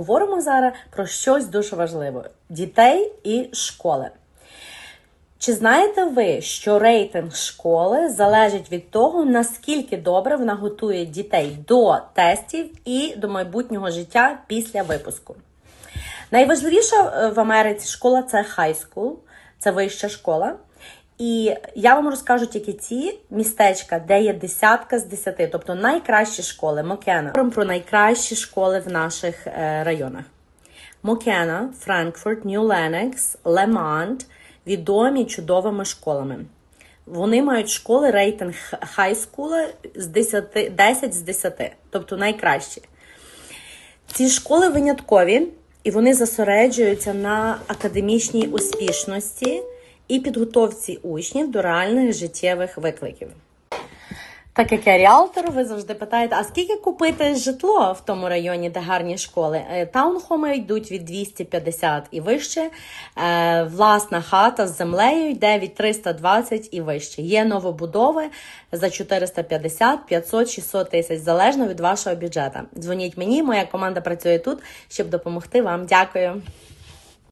Говоримо зараз про щось дуже важливе: дітей і школи. Чи знаєте ви, що рейтинг школи залежить від того, наскільки добре вона готує дітей до тестів і до майбутнього життя після випуску? Найважливіша е, в Америці школа це school, це вища школа. І я вам розкажу тільки ті містечка, де є десятка з десяти, тобто найкращі школи. Мокена. Говоримо про найкращі школи в наших е, районах. Мокена, Франкфурт, Нью Ленекс, Лемант відомі чудовими школами. Вони мають школи рейтинг хайскула з 10, 10 з 10, тобто найкращі. Ці школи виняткові і вони зосереджуються на академічній успішності і підготовці учнів до реальних життєвих викликів. Так як я ріалтор, ви завжди питаєте, а скільки купити житло в тому районі, де гарні школи? Е, Таунхоми йдуть від 250 і вище. Е, Власна хата з землею йде від 320 і вище. Є новобудови за 450, 500, 600 тисяч, залежно від вашого бюджету. Дзвоніть мені, моя команда працює тут, щоб допомогти вам. Дякую.